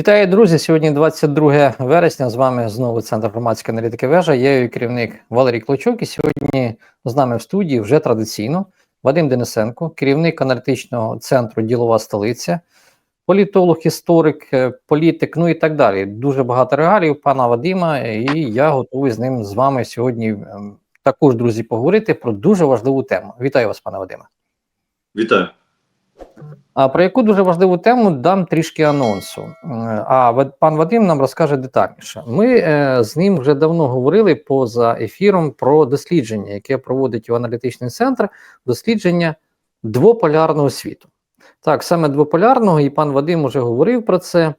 Вітаю, друзі! Сьогодні 22 вересня. З вами знову Центр громадської аналітики вежа. Я її керівник Валерій Клочок. І сьогодні з нами в студії вже традиційно Вадим Денисенко, керівник аналітичного центру Ділова столиця, політолог, історик, е, політик, ну і так далі. Дуже багато регалів пана Вадима, і я готовий з ним з вами сьогодні ем, також, друзі, поговорити про дуже важливу тему. Вітаю вас, пане Вадиме. Вітаю. А про яку дуже важливу тему дам трішки анонсу. Е, А пан Вадим нам розкаже детальніше. Ми е, з ним вже давно говорили поза ефіром про дослідження, яке проводить його аналітичний центр, дослідження двополярного світу. Так, саме двополярного, і пан Вадим уже говорив про це.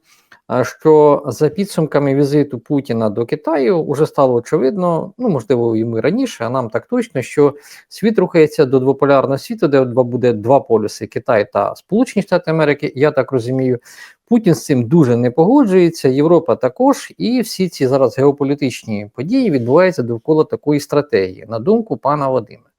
Що за підсумками візиту Путіна до Китаю вже стало очевидно, ну можливо, і ми раніше, а нам так точно, що світ рухається до двополярного світу, де буде два полюси: Китай та Сполучені Штати Америки. Я так розумію, Путін з цим дуже не погоджується. Європа також, і всі ці зараз геополітичні події відбуваються довкола такої стратегії, на думку пана Вадима.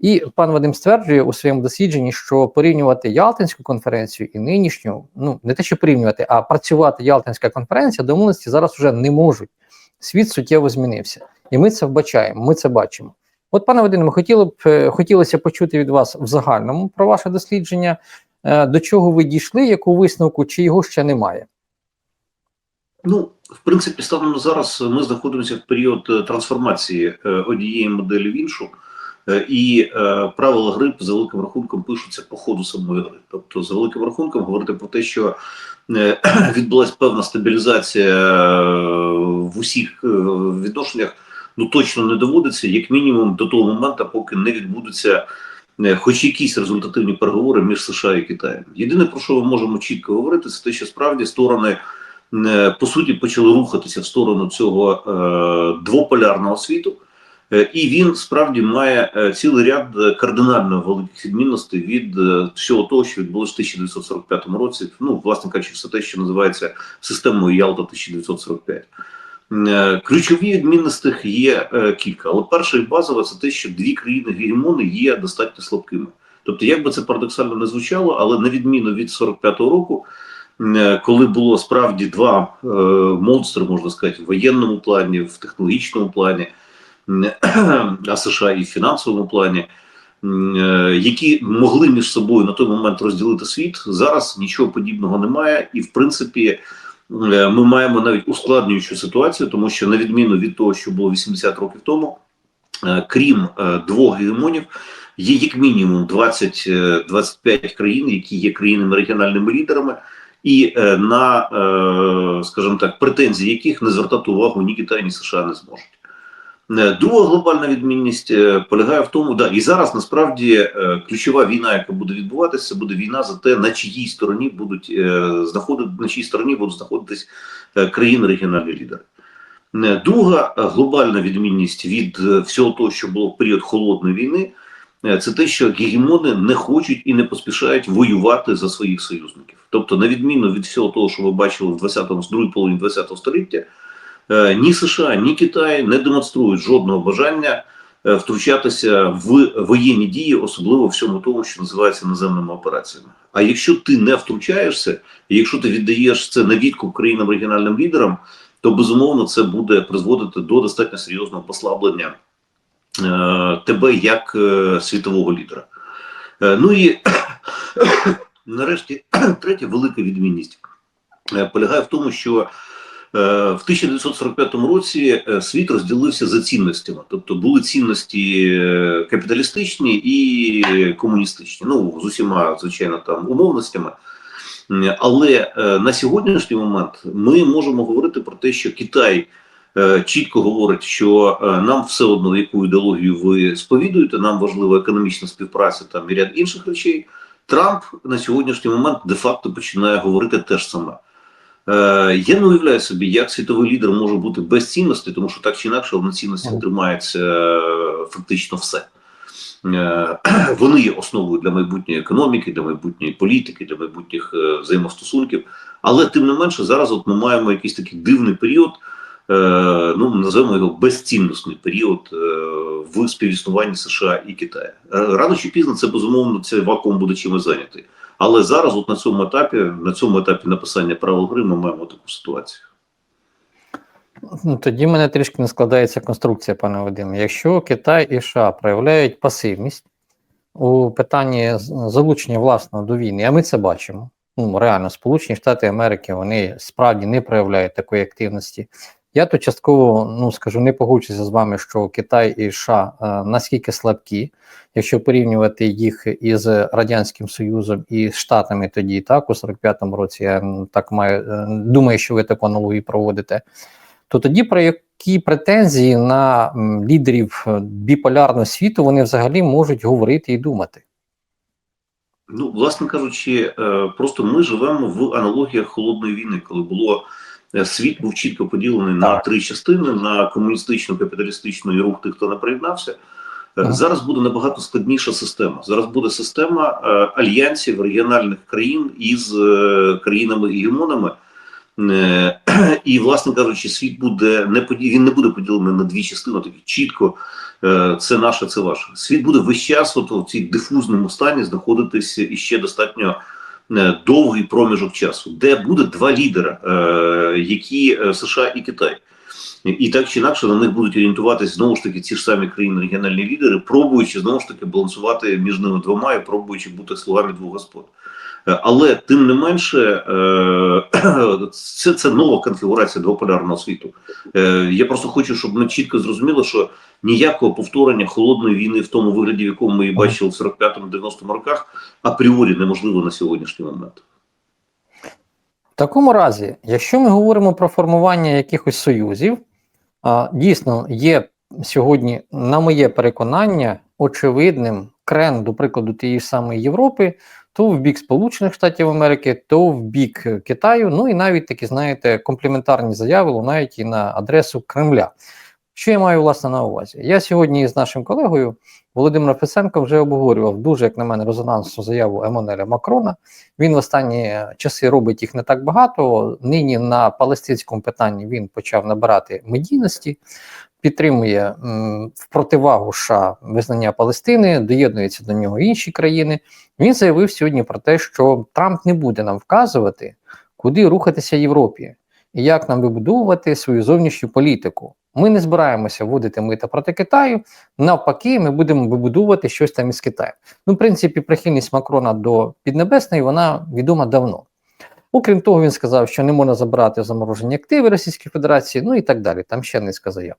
І пан Вадим стверджує у своєму дослідженні, що порівнювати Ялтинську конференцію і нинішню, ну не те, що порівнювати, а працювати Ялтинська конференція, домовленості зараз вже не можуть. Світ суттєво змінився, і ми це вбачаємо. Ми це бачимо. От, пане Вадиме, хотіло б е, хотілося почути від вас в загальному про ваше дослідження. Е, До чого ви дійшли, яку висновку, чи його ще немає? Ну, в принципі, станом зараз ми знаходимося в період е, трансформації однієї моделі в іншу, і е, правила гри за великим рахунком пишуться по ходу самої гри. Тобто, за великим рахунком говорити про те, що е, відбулася певна стабілізація е, в усіх е, відношеннях, ну точно не доводиться, як мінімум, до того моменту, поки не відбудуться. е, Хоч якісь результативні переговори між США і Китаєм. Єдине про що ми можемо чітко говорити, це те, що справді сторони е, по суті почали рухатися в сторону цього е, двополярного світу, Е, і він справді має е, цілий ряд е, кардинально великих відмінностей від е, всього того, що відбулося в 1945 році. Ну, власне кажучи, все те, що називається системою Ялта 1945. Е, Ключові відмінності є е, кілька, але перша і базова це те, що дві країни гегемони є достатньо слабкими. Тобто, як би це парадоксально не звучало, але на відміну від 45-го року, е, коли було справді два е, монстри, можна сказати, в воєнному плані, в технологічному плані, а США і в фінансовому плані, е, які могли між собою на той момент розділити світ, зараз нічого подібного немає, і в принципі. е, Ми маємо навіть ускладнюючу ситуацію, тому що на відміну від того, що було 80 років тому, е, крім двох гегемонів, є як мінімум 20-25 країн, які є країнами регіональними лідерами, і на, скажімо так, претензії яких не звертати увагу ні Китай, ні США не зможуть. Е, Друга глобальна відмінність е, полягає в тому, да, і зараз насправді е, ключова війна, яка буде відбуватися, буде війна за те, на чиїй стороні будуть знаходити, на чиїй стороні будуть знаходитись країни регіональні лідери. Друга глобальна відмінність від всього того, що було в період холодної війни, це те, що гегемони не хочуть і не поспішають воювати за своїх союзників. Тобто, на відміну від всього того, що ви бачили в 20-му, з другої половині 20-го століття, ні США, ні Китай не демонструють жодного бажання е, втручатися в воєнні дії, особливо в всьому тому, що називається наземними операціями. А якщо ти не втручаєшся, і якщо ти віддаєш це на відкуп країнам регіональним лідерам, то безумовно це буде призводити до достатньо серйозного послаблення е, тебе як е, світового лідера. Е, ну і нарешті третя велика відмінність е, полягає в тому, що е, в 1945 році е, світ розділився за цінностями, тобто були цінності е, капіталістичні і комуністичні. Ну з усіма звичайно там умовностями. Але е, на сьогоднішній момент ми можемо говорити про те, що Китай е, чітко говорить, що е, нам все одно яку ідеологію ви сповідуєте, нам важлива економічна співпраця там і ряд інших речей. Трамп на сьогоднішній момент де-факто починає говорити те ж саме. Е, я не уявляю собі, як світовий лідер може бути без цінностей, тому що так чи інакше на цінностях тримається е, фактично все. Е, Вони є основою для майбутньої економіки, для майбутньої політики, для майбутніх взаємостосунків. Але тим не менше, зараз от ми маємо якийсь такий дивний період, ну називаємо його безцінностний період в співіснуванні США і Китаю. Рано чи пізно це безумовно цей вакуум буде чимось зайнятий. Але зараз, от на цьому етапі, на цьому етапі написання правил гри, ми маємо таку ситуацію. Ну, тоді в мене трішки не складається конструкція, пане Вадиме. Якщо Китай і США проявляють пасивність у питанні залучення власного до війни, а ми це бачимо. Ну, реально, Сполучені Штати Америки вони справді не проявляють такої активності. Я тут частково ну скажу, не погоджуся з вами, що Китай і США е, наскільки слабкі, якщо порівнювати їх із Радянським Союзом і Штатами тоді, так, у 45-му році, я так маю, е, думаю, що ви таку аналогію проводите то тоді про які претензії на лідерів е, біполярного світу вони взагалі можуть говорити і думати? Ну, власне кажучи, просто ми живемо в аналогіях холодної війни, коли було світ був чітко поділений на три частини: на комуністичну, капіталістичну і рух тих, хто не приєднався. Е, Зараз буде набагато складніша система. Зараз буде система е, альянсів регіональних країн із е, країнами-гегемонами. Е, І, власне кажучи, світ буде не поді... він не буде поділений на дві частини, такі чітко е, це наше, це ваше. Світ буде весь час от, в цій дифузному стані знаходитися іще достатньо е, довгий проміжок часу, де буде два лідера, е, які е, США і Китай. І так чи інакше на них будуть орієнтуватися знову ж таки ці ж самі країни регіональні лідери, пробуючи знову ж таки балансувати між ними двома і пробуючи бути слугами двох господ. Е, Але тим не менше, е, це, це нова конфігурація двополярного світу. Е, Я просто хочу, щоб ми чітко зрозуміли, що ніякого повторення холодної війни в тому вигляді, в якому ми її бачили в 45-90 роках, апріорі неможливо на сьогоднішній момент. В такому разі, якщо ми говоримо про формування якихось союзів, дійсно є сьогодні, на моє переконання, очевидним крен, до прикладу, тієї самої Європи, то в бік Сполучених Штатів Америки, то в бік Китаю, ну і навіть такі, знаєте, компліментарні заяви лунають і на адресу Кремля. Що я маю власне на увазі? Я сьогодні з нашим колегою Володимиром Фесенком вже обговорював дуже, як на мене, резонансну заяву Еммануеля Макрона. Він в останні часи робить їх не так багато. Нині на палестинському питанні він почав набирати медійності, підтримує в противагу США визнання Палестини, доєднуються до нього інші країни. Він заявив сьогодні про те, що Трамп не буде нам вказувати, куди рухатися Європі і як нам вибудовувати свою зовнішню політику. Ми не збираємося вводити мита проти Китаю. Навпаки, ми будемо вибудовувати щось там із Китаю. Ну, в принципі, прихильність Макрона до Піднебесної вона відома давно. Окрім того, він сказав, що не можна забирати заморожені активи Російської Федерації, ну і так далі. Там ще низка заяв.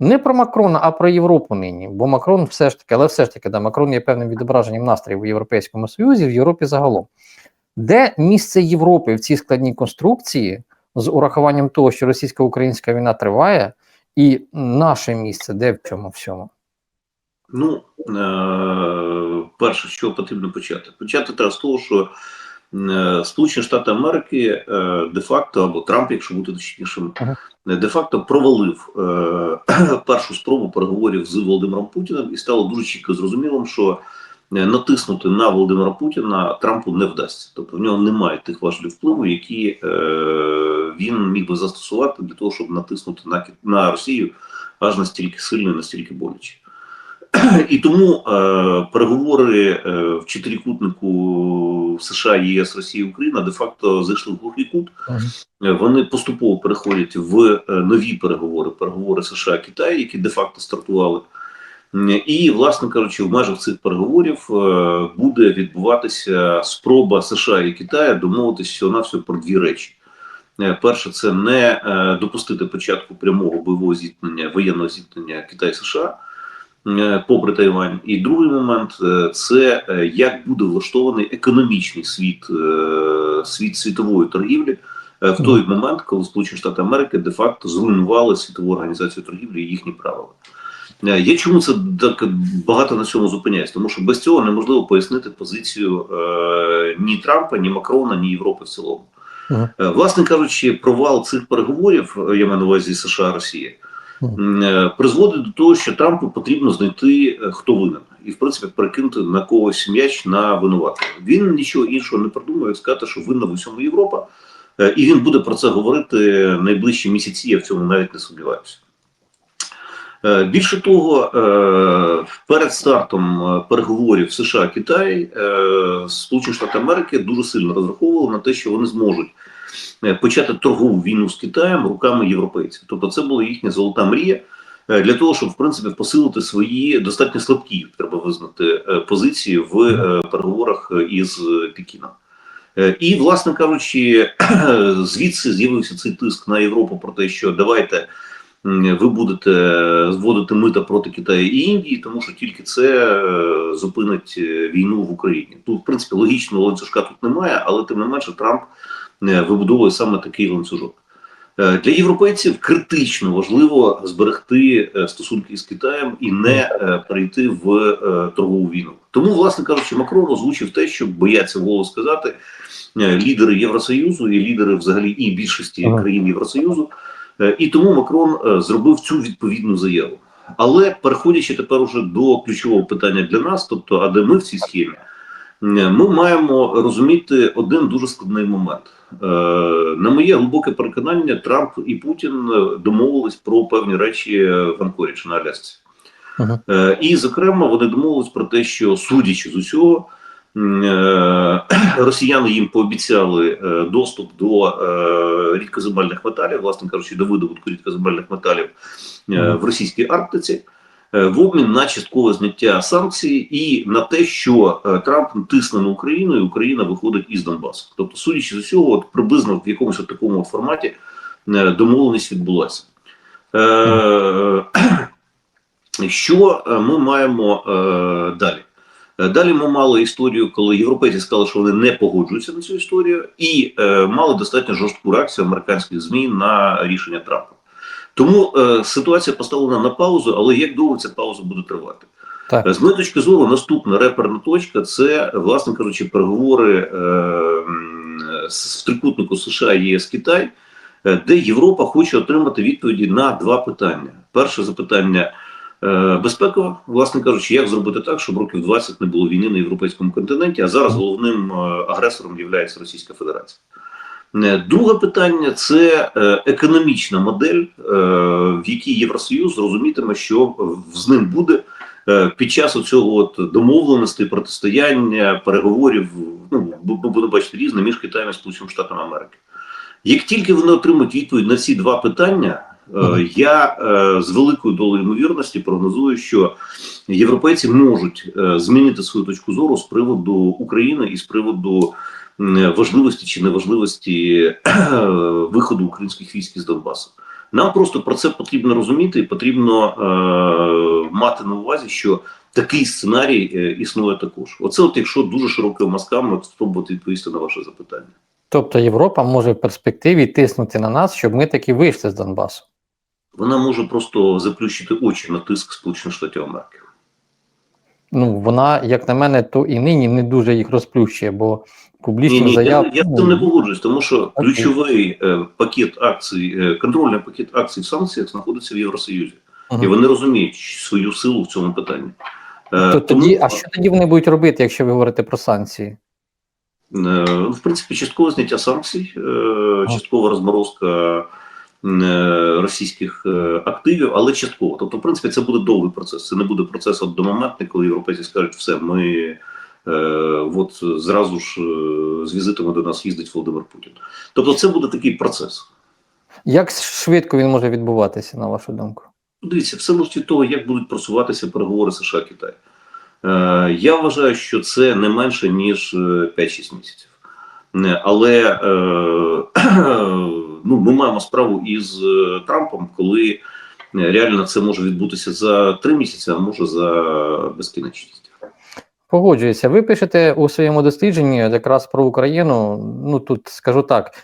Не про Макрона, а про Європу нині. Бо Макрон все ж таки, але все ж таки, да, Макрон є певним відображенням настроїв у Європейському Союзі, в Європі загалом. Де місце Європи в цій складній конструкції з урахуванням того, що російсько-українська війна триває, і наше місце, де в цьому всьому? Ну, е, перше, що потрібно почати? Почати треба з того, що Сполучені Штати Америки е, де-факто, або Трамп, якщо бути точнішим, е, де-факто провалив е, першу спробу переговорів з Володимиром Путіним, і стало дуже чітко зрозумілим, що е, натиснути на Володимира Путіна Трампу не вдасться. Тобто в нього немає тих важелів впливу, які е, він міг би застосувати для того, щоб натиснути на, на Росію аж настільки сильно і настільки боляче. І тому е, переговори е, в чотирикутнику США, ЄС, Росії, Україна де-факто зайшли в глухий кут. Вони поступово переходять в е, нові переговори, переговори США Китай, які де-факто стартували. І, власне кажучи, в межах цих переговорів е, буде відбуватися спроба США і Китаю домовитися всього на все про дві речі. Е, Перше, це не е, допустити початку прямого бойового зіткнення, воєнного зіткнення Китай-США попри Тайвань. І другий момент е, це е, як буде влаштований економічний світ, е, світ світової торгівлі е, в той момент, коли Сполучені Штати Америки де-факто зруйнували світову організацію торгівлі і їхні правила. Е, Я чому це так багато на цьому зупиняюсь? Тому що без цього неможливо пояснити позицію е, ні Трампа, ні Макрона, ні Європи в цілому. Мгм. Е, Власне кажучи, провал цих переговорів, е, я маю на увазі США Росія, е, призводить до того, що Трампу потрібно знайти, е, хто винен, і в принципі перекинути на когось м'яч на винуватого. Він нічого іншого не придумав, як сказати, що винна в усьому Європа, Е, і він буде про це говорити найближчі місяці. Я в цьому навіть не сумніваюся. Е, Більше того, е, перед стартом е, переговорів США Китай е, Сполучені Штати Америки дуже сильно розраховували на те, що вони зможуть е, почати торгову війну з Китаєм руками європейців. Тобто, це була їхня золота мрія е, для того, щоб в принципі посилити свої достатньо слабкі, треба визнати, е, позиції в е, переговорах е, із е, Пекіном. Е, І, власне кажучи, звідси з'явився цей тиск на Європу про те, що давайте ви будете зводити мита проти Китаю і Індії, тому що тільки це е, зупинить е, війну в Україні. Тут, в принципі, логічного ланцюжка тут немає, але тим не менше Трамп е, вибудовує саме такий ланцюжок. Е, Для європейців критично важливо зберегти е, стосунки з Китаєм і не е, перейти в е, торгову війну. Тому, власне кажучи, Макрон озвучив те, що бояться вголос сказати е, лідери Євросоюзу і лідери взагалі і більшості країн Євросоюзу. Е, І тому Макрон е, зробив цю відповідну заяву. Але переходячи тепер уже до ключового питання для нас, тобто, а де ми в цій схемі, е, ми маємо розуміти один дуже складний момент. Е, На моє глибоке переконання, Трамп і Путін домовились про певні речі в Анкорідж на Алясці. Мгм. Е, І, зокрема, вони домовились про те, що судячи з усього, е, росіяни їм пообіцяли доступ до рідкоземельних металів, власне кажучи, до видобутку рідкоземельних металів Мгм. в російській Арктиці. Е, В обмін на часткове зняття санкцій і на те, що е, Трамп тисне на Україну, і Україна виходить із Донбасу. Тобто, судячи з усього, от приблизно в якомусь от такому от форматі е, домовленість відбулася. Що ми маємо далі? Далі ми мали історію, коли європейці сказали, що вони не погоджуються на цю історію, і мали достатньо жорстку реакцію американських ЗМІ на рішення Трампа. Тому е, ситуація поставлена на паузу, але як довго ця пауза буде тривати? Так. Е, З моєї точки зору, наступна реперна точка це, власне кажучи, переговори е, з в трикутнику США, ЄС, Китай, е, де Європа хоче отримати відповіді на два питання. Перше запитання е, безпекове, власне кажучи, як зробити так, щоб років 20 не було війни на європейському континенті, а зараз головним е, агресором є Російська Федерація. Друге питання це е, економічна модель, е, в якій Євросоюз розумітиме, що з ним буде е, під час цього от домовленості, протистояння, переговорів. Ну бу- будемо бачити різне між Китаєм і Сполученими Штатами Америки. Як тільки вони отримують відповідь на ці два питання. Я е, з великою долею ймовірності прогнозую, що європейці можуть е, змінити свою точку зору з приводу України і з приводу важливості чи неважливості виходу українських військ із Донбасу. Нам просто про це потрібно розуміти, і потрібно е, мати на увазі, що такий сценарій е, існує також. Оце, от якщо дуже широкими мазками спробувати відповісти на ваше запитання. Тобто Європа може в перспективі тиснути на нас, щоб ми таки вийшли з Донбасу. Вона може просто заплющити очі на тиск Сполучених Штатів Америки. Ну, вона, як на мене, то і нині не дуже їх розплющує, бо Ні, публічних ні, заяв. я, я з ну, цим не погоджуюсь, тому що ключовий е, пакет акцій, е, контрольний пакет акцій в санкціях знаходиться в Євросоюзі, мгм. і вони розуміють свою силу в цьому питанні. Е, То тому- тоді, а що тоді вони будуть робити, якщо ви говорите про санкції? Е, ну, В принципі, часткове зняття санкцій, е, часткова розморозка російських е, активів, але частково. Тобто, в принципі, це буде довгий процес. Це не буде процес одномоментний, коли європейці скажуть, все, ми е, от зразу ж е, з візитами до нас їздить Володимир Путін. Тобто, це буде такий процес. Як швидко він може відбуватися, на вашу думку? Дивіться, все залежить від того, як будуть просуватися переговори США Китай. Е, я вважаю, що це не менше ніж е, 5-6 місяців. Але е, ну, ми маємо справу із е, Трампом, коли е, реально це може відбутися за 3 місяці, а може за безкінечність. Погоджуюся. Ви пишете у своєму дослідженні якраз про Україну. Ну тут скажу так.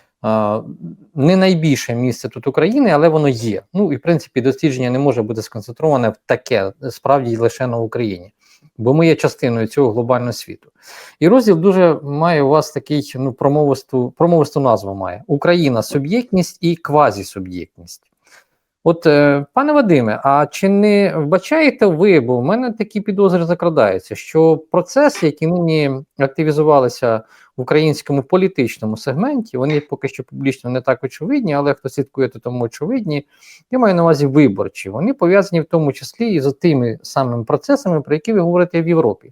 Не найбільше місце тут України, але воно є. Ну і в принципі дослідження не може бути сконцентроване в таке справді лише на Україні, бо ми є частиною цього глобального світу. І розділ дуже має у вас такий ну промовисту, промовисту назву має Україна суб'єктність і квазісуб'єктність. От, е, пане Вадиме, а чи не вбачаєте ви, бо в мене такі підозри закрадаються, що процеси, які нині активізувалися в українському політичному сегменті, вони поки що публічно не так очевидні, але хто слідкує, то тому очевидні. Я маю на увазі виборчі. Вони пов'язані в тому числі і з тими самими процесами, про які ви говорите в Європі.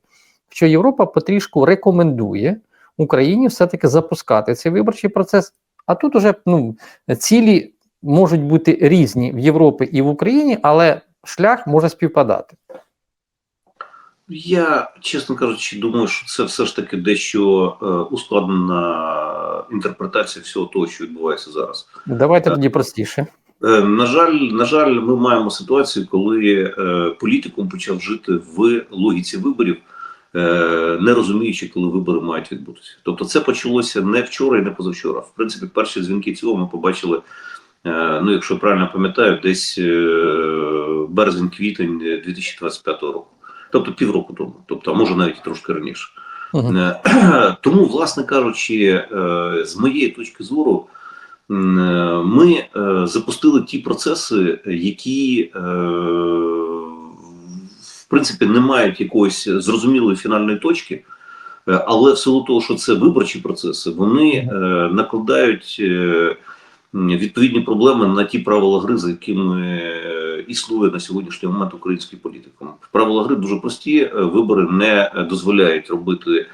Що Європа потрішку рекомендує Україні все-таки запускати цей виборчий процес. А тут уже ну, цілі можуть бути різні в Європі і в Україні, але шлях може співпадати. Я, чесно кажучи, думаю, що це все ж таки дещо е, ускладнена інтерпретація всього того, що відбувається зараз. Давайте Так. тоді простіше. Е, на жаль, на жаль, ми маємо ситуацію, коли е, політикум почав жити в логіці виборів, е, не розуміючи, коли вибори мають відбутися. Тобто, це почалося не вчора і не позавчора. В принципі, перші дзвінки цього ми побачили. Е, Ну, якщо правильно пам'ятаю, десь е, березень-квітень 2025 року, тобто півроку тому, тобто, а може навіть трошки раніше. Мгм. Е, Тому, власне кажучи, з моєї точки зору, ми запустили ті процеси, які, в принципі, не мають якоїсь зрозумілої фінальної точки, але в силу того, що це виборчі процеси, вони накладають відповідні проблеми на ті правила гри, за якими е, існує на сьогоднішній момент український політикум. Правила гри дуже прості. е, Вибори не е, дозволяють робити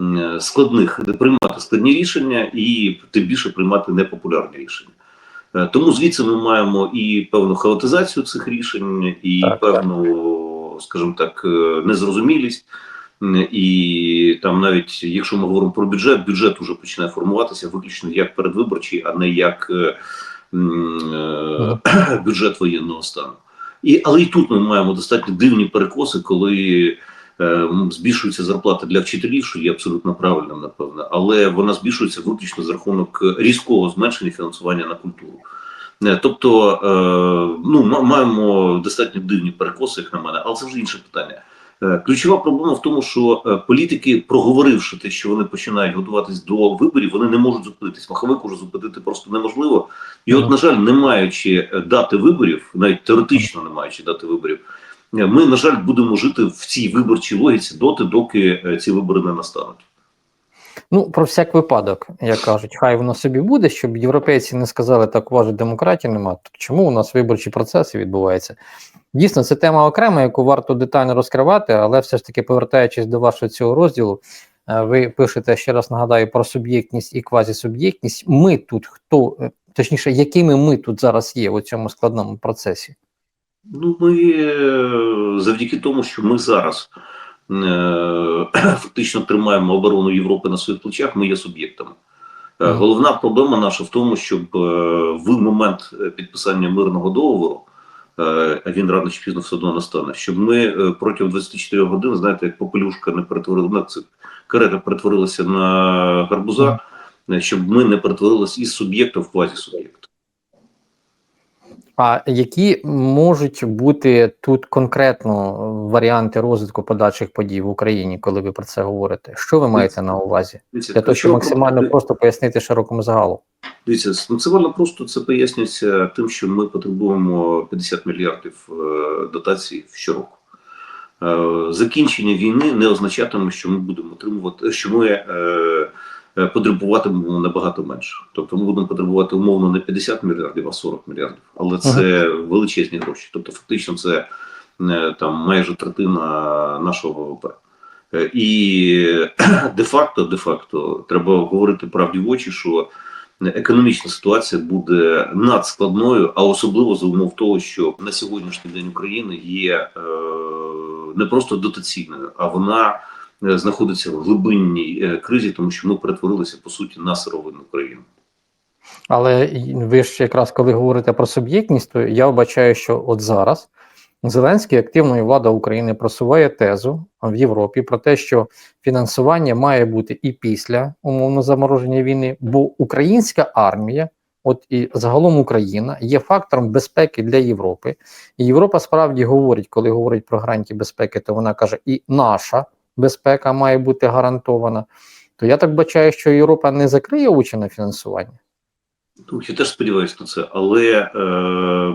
м, складних приймати складні рішення і тим більше приймати непопулярні рішення. Е, Тому звідси ми маємо і певну хаотизацію цих рішень, і Так, певну, скажімо так, е, незрозумілість. І там, навіть якщо ми говоримо про бюджет, бюджет уже починає формуватися виключно як передвиборчий, а не як е, е, бюджет воєнного стану. І, але і тут ми маємо достатньо дивні перекоси, коли е, м, збільшується зарплата для вчителів, що є абсолютно правильним, напевно, але вона збільшується виключно за рахунок різкого зменшення фінансування на культуру. Е, Тобто, е, ну, маємо достатньо дивні перекоси, як на мене, але це вже інше питання. Е, Ключова проблема в тому, що е, політики, проговоривши те, що вони починають готуватись до виборів, вони не можуть зупинитись. Маховик уже зупинити просто неможливо. І от, на жаль, не маючи е, дати виборів, навіть теоретично не маючи дати виборів, ми, на жаль, будемо жити в цій виборчій логіці доти, доки ці вибори не настануть. Ну, про всяк випадок, як кажуть, хай воно собі буде, щоб європейці не сказали, так у вас же демократії нема. Так чому у нас виборчі процеси відбуваються? Дійсно, це тема окрема, яку варто детально розкривати, але все ж таки, повертаючись до вашого цього розділу, е, ви пишете ще раз нагадаю про суб'єктність і квазісуб'єктність. Ми тут хто, е, точніше, якими ми тут зараз є у цьому складному процесі? Ну, ми е, завдяки тому, що ми зараз е, фактично тримаємо оборону Європи на своїх плечах, ми є суб'єктами. Головна проблема наша в тому, щоб е, в момент підписання мирного договору, він рано чи пізно все одно настане, щоб ми е, протягом 24 годин, знаєте, як попелюшка не перетворила, ну, це карета перетворилася на гарбуза, е, щоб ми не перетворилися із суб'єкта в квазісуб'єкт. А які можуть бути тут конкретно варіанти розвитку подальших подій в Україні, коли ви про це говорите? Що ви маєте на увазі? Для того, щоб максимально просто пояснити широкому загалу. Дивіться, максимально просто це пояснюється тим, що ми потребуємо 50 мільярдів е, дотацій щороку. Е, Закінчення війни не означатиме, що ми будемо отримувати, що ми е, е, потребуватимемо набагато менше. Тобто ми будемо потребувати умовно не 50 мільярдів, а 40 мільярдів. Але це величезні гроші. Тобто, фактично, це е, там майже третина нашого ВВП. Е, І де-факто, де-факто, треба говорити правді в очі, що економічна ситуація буде надскладною, а особливо за умов того, що на сьогоднішній день України є е, не просто дотаційною, а вона е, знаходиться в глибинній е, кризі, тому що ми перетворилися по суті на сировинну країну. Але ви ж якраз коли говорите про суб'єктність, то я вбачаю, що от зараз Зеленський активно і влада України просуває тезу в Європі про те, що фінансування має бути і після умовно замороження війни, бо українська армія, от і загалом Україна, є фактором безпеки для Європи. І Європа справді говорить, коли говорить про гарантії безпеки, то вона каже, і наша безпека має бути гарантована. То я так бачаю, що Європа не закриє очі на фінансування. Я теж сподіваюся на це, але е,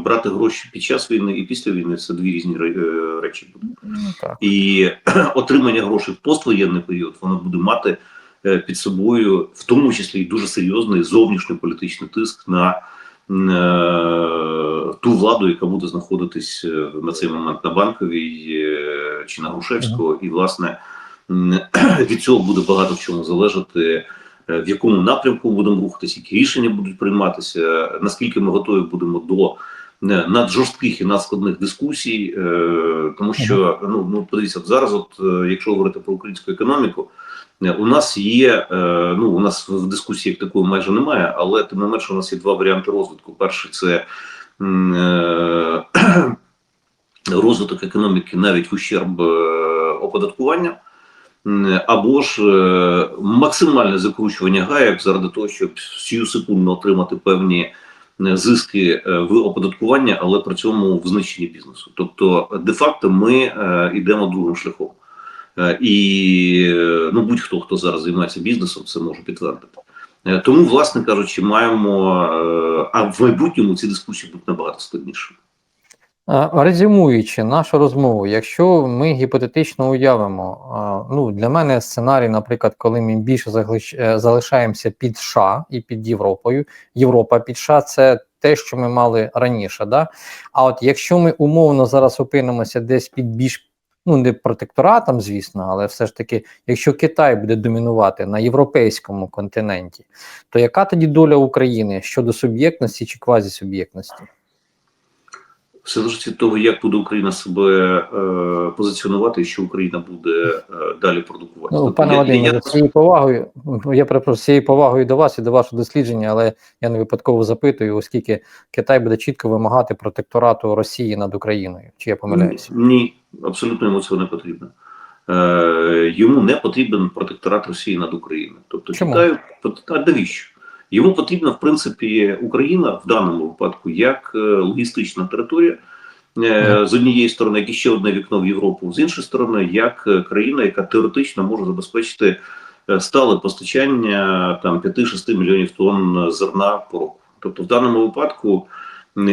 брати гроші під час війни і після війни це дві різні е, речі будуть. Ну, так. І отримання грошей в поствоєнний період воно буде мати е, під собою, в тому числі і дуже серйозний зовнішньополітичний тиск на е, ту владу, яка буде знаходитись е, на цей момент на банковій чи на Грушевського, і власне від цього буде багато в чому залежати. Е, В якому напрямку будемо рухатися, які рішення будуть прийматися, наскільки ми готові будемо до е, наджорстких і надскладних дискусій, е, тому що ну ну подивіться, зараз, от якщо говорити про українську економіку, у нас є ну у нас в дискусії як такої майже немає, але тим не менше у нас є два варіанти розвитку. Перший це розвиток економіки навіть в ущерб оподаткування. Або ж е, максимальне закручування гаєк заради того, щоб сію секундно отримати певні е, зиски е, в оподаткуванні, але при цьому в знищенні бізнесу. Тобто, де-факто, ми йдемо другим шляхом. І ну, будь-хто, хто зараз займається бізнесом, це може підтвердити. Тому, власне кажучи, маємо, а в майбутньому ці дискусії будуть набагато складнішими. Резюмуючи нашу розмову, якщо ми гіпотетично уявимо, ну для мене сценарій, наприклад, коли ми більше е, залишаємося під США і під Європою, Європа під США це те, що ми мали раніше. Да? А от якщо ми умовно зараз опинимося десь під більш ну не протекторатом, звісно, але все ж таки, якщо Китай буде домінувати на європейському континенті, то яка тоді доля України щодо суб'єктності чи квазісуб'єктності? Все залежить від того, як буде Україна себе е, позиціонувати, і що Україна буде е, далі продукувати. Ну, Тобто пане Вадиме, цією повагою, я перепрошую, з цією повагою до вас і до вашого дослідження, але я не випадково запитую, оскільки Китай буде чітко вимагати протекторату Росії над Україною. Чи я помиляюся? Ні, абсолютно йому цього не потрібно. Е, йому не потрібен протекторат Росії над Україною. Тобто Чому? Китаю а навіщо? Йому потрібна, в принципі, Україна в даному випадку як е, логістична територія. е, З однієї сторони, як і ще одне вікно в Європу, з іншої сторони, як е, країна, яка теоретично може забезпечити стале постачання там 5-6 мільйонів тонн зерна по року. Тобто, в даному випадку,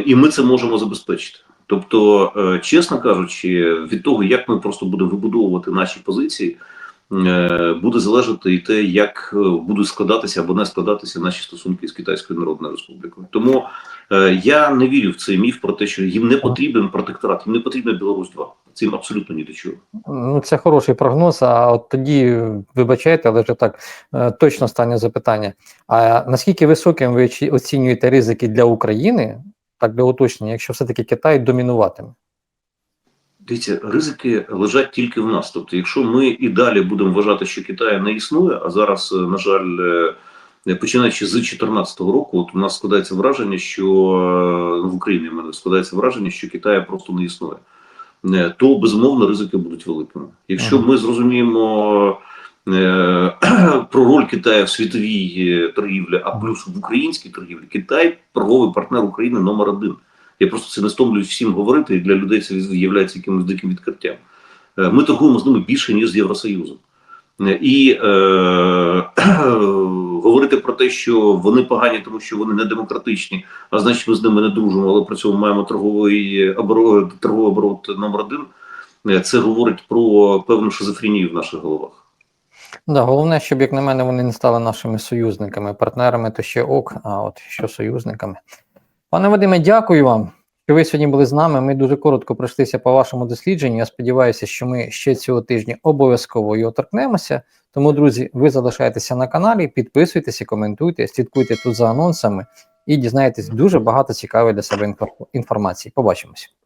і ми це можемо забезпечити. Тобто, чесно кажучи, від того, як ми просто будемо вибудовувати наші позиції, буде залежати і те, як е, будуть складатися або не складатися наші стосунки з Китайською Народною Республікою. Тому е, я не вірю в цей міф про те, що їм не потрібен протекторат, їм не потрібна Білорусь 2 Цим абсолютно ні до чого. Ну, це хороший прогноз. А от тоді, вибачайте, але вже так е, точно стане запитання. А наскільки високим ви оцінюєте ризики для України, так для уточнення, якщо все-таки Китай домінуватиме? Дивіться, ризики лежать тільки в нас. Тобто, якщо ми і далі будемо вважати, що Китаю не існує, а зараз, е, на жаль, е, починаючи з 2014 року, от у нас складається враження, що е, в Україні в мене складається враження, що Китаю просто не існує, то безумовно ризики будуть великими. Якщо ми зрозуміємо про роль Китаю в світовій торгівлі, а плюс в українській торгівлі, Китай торговий партнер України номер один. Я просто це не стомлююсь всім говорити, і для людей це є якимось диким відкриттям. Е, Ми торгуємо з ними більше, ніж з Євросоюзом. Е, І е, говорити про те, що вони погані, тому що вони не демократичні, а значить ми з ними не дружимо, але при цьому маємо торговий оборот, торговий оборот номер один. е, Це говорить про певну шизофренію в наших головах. Да, головне, щоб, як на мене, вони не стали нашими союзниками, партнерами, то ще ок, а от що союзниками. Пане Вадиме, дякую вам, що ви сьогодні були з нами. Ми дуже коротко пройшлися по вашому дослідженню. Я сподіваюся, що ми ще цього тижня обов'язково його торкнемося. Тому, друзі, ви залишайтеся на каналі, підписуйтесь, коментуйте, слідкуйте тут за анонсами і дізнаєтесь дуже багато цікавої для себе інформації. Побачимось.